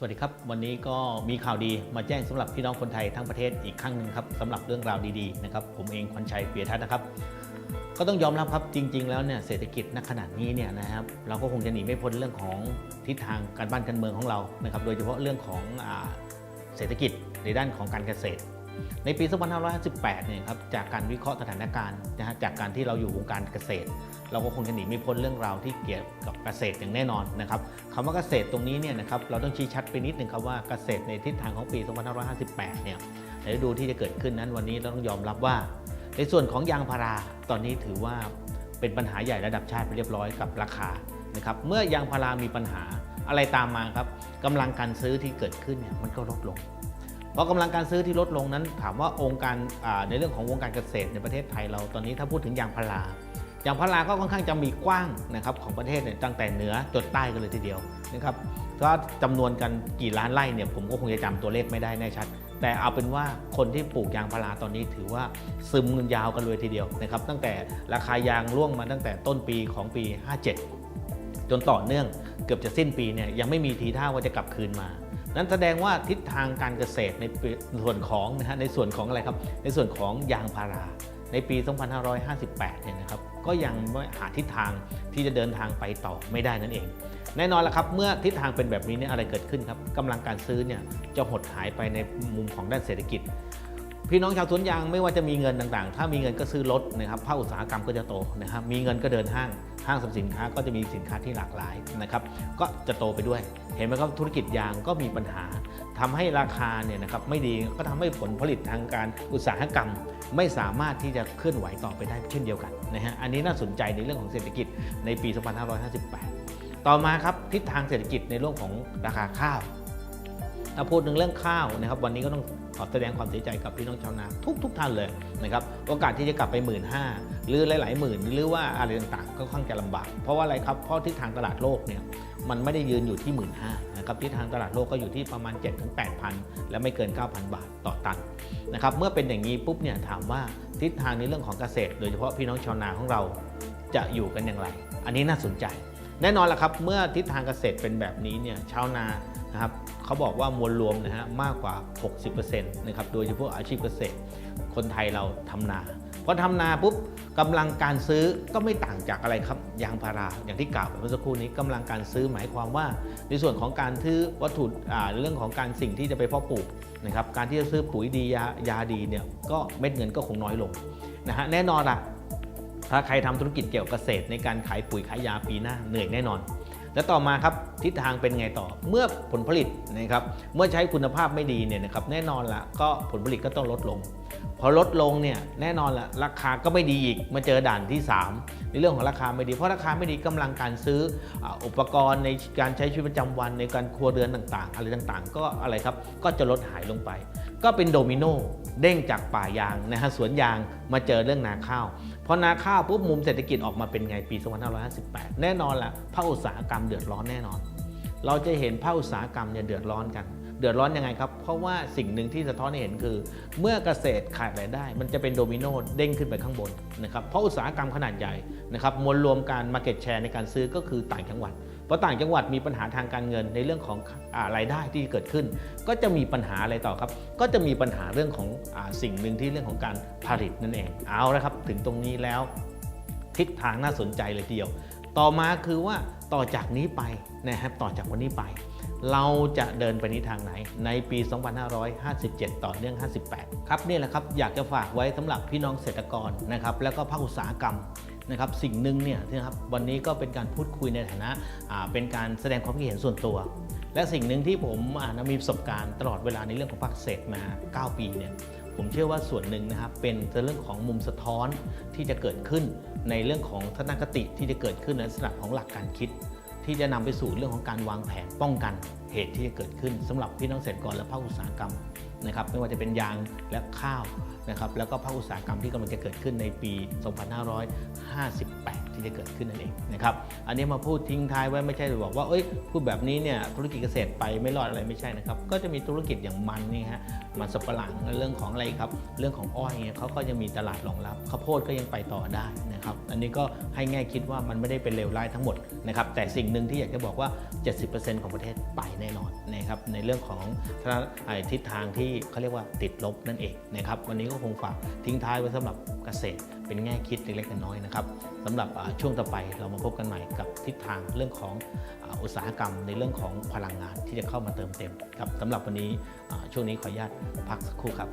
สวัสดีครับ วันนี้ก็มีข่าวดีมาแจ้งสำหรับพี่น้องคนไทยทั้งประเทศอีกครั้งหนึ่งครับสำหรับเรื่องราวดีๆนะครับผมเองควันชัยเปียทัศน์นะครับ ก็ต้องยอมรับครับจริง ๆ แล้วเนี่ยเศรษฐกิจณขณะนี้เนี่ยนะครับเราก็คงจะหนีไม่พ้นเรื่องของทิศทางการบ้านการเมืองของเรานะครับโดยเฉพาะเรื่องของอเศรษฐกิจในด้านของการเกษตร ในปี 2558 เนี่ยครับจากการวิเคราะห์สถานการณ์นะฮะจากการที่เราอยู่วงการเกษตร เราก็คงจะหนีไม่พ้นเรื่องราวที่เกี่ยวกับเกษตรอย่างแน่นอนนะครับคำว่าเกษตรตรงนี้เนี่ยนะครับเราต้องชี้ชัดไปนิดหนึ่งครับว่าเกษตรในทิศทางของปี 2558 เนี่ยในฤดูที่จะเกิดขึ้นนั้นวันนี้เราต้องยอมรับว่า ในส่วนของยางพาราตอนนี้ถือว่าเป็นปัญหาใหญ่ระดับชาติไปเรียบร้อยกับราคานะครับเมื่อยางพารามีปัญหาอะไรตามมาครับกำลังการซื้อที่เกิดขึ้นเนี่ยมันก็ลดลง พราะกำลังการซื้อที่ลดลงนั้น ถามว่าองค์การในเรื่องของวงการเกษตรในประเทศไทยเราตอนนี้ถ้าพูดถึงยางพารายางพาราก็ค่อนข้างจะมีกว้างนะครับของประเทศเนี่ยตั้งแต่เหนือจดใต้กันเลยทีเดียวนะครับก็จำนวนกันกี่ล้านไร่เนี่ยผมก็คงจะจำตัวเลขไม่ได้แน่ชัด แต่เอาเป็นว่าคนที่ปลูกยางพาราตอนนี้ถือว่าซึมเงินยาวกันเลยทีเดียวนะครับตั้งแต่ราคายางร่วงมาตั้งแต่ต้นปีของปี 57 จนต่อเนื่องเกือบจะสิ้นปีเนี่ยยังไม่มีทีท่าว่าจะกลับคืนมา นั้นแสดงว่าทิศทางการเกษตรในส่วนของนะฮะในส่วนของอะไรครับ ในส่วนของยางพาราในปี 2558 เนี่ยนะครับ ก็ยังไม่หาทิศทางที่จะเดินทางไปต่อไม่ได้นั่นเอง แน่นอนละครับ เมื่อทิศทางเป็นแบบนี้เนี่ยอะไรเกิดขึ้นครับกำลังการซื้อเนี่ยจะหดหายไปในมุมของด้านเศรษฐกิจ พี่น้องชาวสวนยางไม่ว่าจะมีเงินต่างๆ ถ้ามีเงินก็ซื้อรถนะครับภาคอุตสาหกรรมก็จะโตนะครับ มีเงินก็เดินห้าง ห้างสรรพสินค้าก็จะมีสินค้าที่หลากหลายนะครับก็จะโตไปด้วย เห็นไหมครับธุรกิจยางก็มีปัญหาทำให้ราคาเนี่ยนะครับไม่ดีก็ทำให้ผลผลิตทางการอุตสาหกรรม ไม่สามารถที่จะเคลื่อนไหวต่อไปได้เช่นเดียวกันนะฮะอันนี้น่าสนใจในเรื่องของเศรษฐกิจในปี 2558 ต่อมาครับทิศทางเศรษฐกิจในเรื่องของราคาข้าวถ้าพูดถึงเรื่องข้าวนะครับ วันนี้ก็ต้อง ขอแสดงความเสียใจกับพี่น้องชาวนาทุกทุกท่านเลยนะครับโอกาสที่จะกลับไปหมื่นห้าหรือหลาย ๆ หมื่น หรือว่าอะไรต่างๆ ก็ค่อนข้างจะลำบาก เพราะว่าอะไรครับเพราะทิศทางตลาดโลกเนี่ยมันไม่ได้ยืนอยู่ที่หมื่นห้านะครับทิศทางตลาดโลกก็อยู่ที่ประมาณ7ถึง8,000 และไม่เกิน 9,000 บาทต่อตันนะครับเมื่อเป็นอย่างนี้ปุ๊บเนี่ยถามว่าทิศทางในเรื่องของเกษตร โดยเฉพาะพี่น้องชาวนาของเราจะอยู่กันอย่างไร อันนี้น่าสนใจ แน่นอนละครับเมื่อทิศทางเกษตรเป็นแบบนี้เนี่ยชาวนา นะครับเขาบอกว่ามวลรวมนะฮะมากกว่า 60%นะครับโดยเฉพาะอาชีพเกษตร คนไทยเราทำนาพอทำนาปุ๊บกำลังการซื้อก็ไม่ต่างจากอะไรครับยางพาราอย่างที่กล่าวไปเมื่อสักครู่นี้กำลังการซื้อหมายความว่า ในส่วนของการซื้อวัตถุอ่าเรื่องของการสิ่งที่จะไปเพาะปลูกนะครับการที่จะซื้อปุ๋ยดียายาดีเนี่ยก็เม็ดเงินก็คงน้อยลงนะฮะแน่นอนล่ะถ้าใครทำธุรกิจเกี่ยวกับเกษตรในการขายปุ๋ยขายยาปีหน้าเหนื่อยแน่นอน และต่อมาครับทิศทางเป็นไงต่อเมื่อผลผลิตนะครับเมื่อใช้คุณภาพไม่ดีเนี่ยนะครับแน่นอนละก็ผลผลิตก็ต้องลดลง พอลดลงเนี่ยแน่นอนละราคาก็ไม่ดีอีกมาเจอด่านที่ 3 ในเรื่องของราคาไม่ดี เพราะราคาไม่ดีกำลังการซื้ออ,อุปกรณ์ในการใช้ชีวิตประจำวันในการครัวเรือนต่างๆ อะไรต่างๆ ก็อะไรครับก็จะลดหายลงไป ก็เป็นโดมิโนเด้งจากป่ายางนะฮะสวนยางมาเจอเรื่องนาข้าว พอนาข้าวปุ๊บมุมเศรษฐกิจออกมาเป็นไงปี 2558 แน่นอนละภาคอุตสาหกรรมเดือดร้อนแน่นอน เราจะเห็นภาคอุตสาหกรรมเนี่ยเดือดร้อนกัน เดือดร้อนยังไงครับ เพราะว่าสิ่งหนึ่งที่สะท้อนให้เห็นคือ เมื่อเกษตรขาดรายได้ มันจะเป็นโดมิโนเด้งขึ้นไปข้างบนนะครับเพราะอุตสาหกรรมขนาดใหญ่นะครับมวลรวมการมาเก็ตแชร์ในการซื้อก็คือต่างจังหวัด เพราะต่างจังหวัดมีปัญหาทางการเงินในเรื่องของอารายได้ที่เกิดขึ้น ก็จะมีปัญหาอะไรต่อครับ ก็จะมีปัญหาเรื่องของอสิ่งหนึ่งที่เรื่องของการผลิตนั่นเอง เอาละครับ ถึงตรงนี้แล้วทิศทางน่าสนใจเลยทีเดียว ต่อมาคือว่าต่อจากนี้ไปนะครับต่อจากวันนี้ไป เราจะเดินไปในทางไหนในปี 2557 ต่อเนื่อง 58 ครับนี่แหละครับอยากจะฝากไว้สำหรับพี่น้องเกษตรกรนะครับแล้วก็ภาคอุตสาหกรรม นะครับสิ่งหนึ่งเนี่ยนะครับวันนี้ก็เป็นการพูดคุยในฐานะเป็นการแสดงความคิดเห็นส่วนตัว และสิ่งหนึ่งที่ผมอ่ามีประสบการณ์ตลอดเวลาในเรื่องของภาคเกษมา 9 ปีเนี่ยผมเชื่อว่าส่วนหนึ่งนะครับเป็นเรื่องของมุมสะท้อนที่จะเกิดขึ้นในเรื่องของทัศนคติที่จะเกิดขึ้นในลักษณะของหลักการคิด ที่จะนำไปสู่เรื่องของการวางแผนป้องกันเหตุที่จะเกิดขึ้นสำหรับพี่น้องเกษตรกรและภาคอุตสาหกรรม นะครับไม่ว่าจะเป็นยางและข้าวนะครับแล้วก็ภาคอุตสาหกรรมที่กำลังจะเกิดขึ้นในปี 2558 ที่จะเกิดขึ้นนั่นเองนะครับอันนี้มาพูดทิ้งท้ายไว้ไม่ใช่บอกว่าเอ้ยพูดแบบนี้เนี่ยธุรกิจเกษตรไปไม่รอดอะไรไม่ใช่นะครับก็จะมีธุรกิจอย่างมันนี่ฮะมันสับปะหลังเรื่องของอะไรครับเรื่องของอ้อยเนี่ยเขาก็ยังมีตลาดรองรับข้าวโพดก็ยังไปต่อได้นะครับอันนี้ก็ให้แง่คิดว่ามันไม่ได้เป็นเลวร้ายทั้งหมดนะครับแต่สิ่งหนึ่งที่อยากจะบอกว่า 70%ของประเทศไปแน่นอนนะครับในเรื่องของทิศทางที่เขาเรียกว่าติดลบนั่นเองนะครับวันนี้ก็คงฝากทิ้งท้ายไว้สำหรับเกษตร เป็นแง่คิดเล็กๆน้อยๆนะครับสำหรับช่วงต่อไปเรามาพบกันใหม่กับทิศทางเรื่องของอุตสาหกรรมในเรื่องของพลังงานที่จะเข้ามาเติมเต็มครับสำหรับวันนี้ช่วงนี้ขออนุญาตพักสักครู่ครับ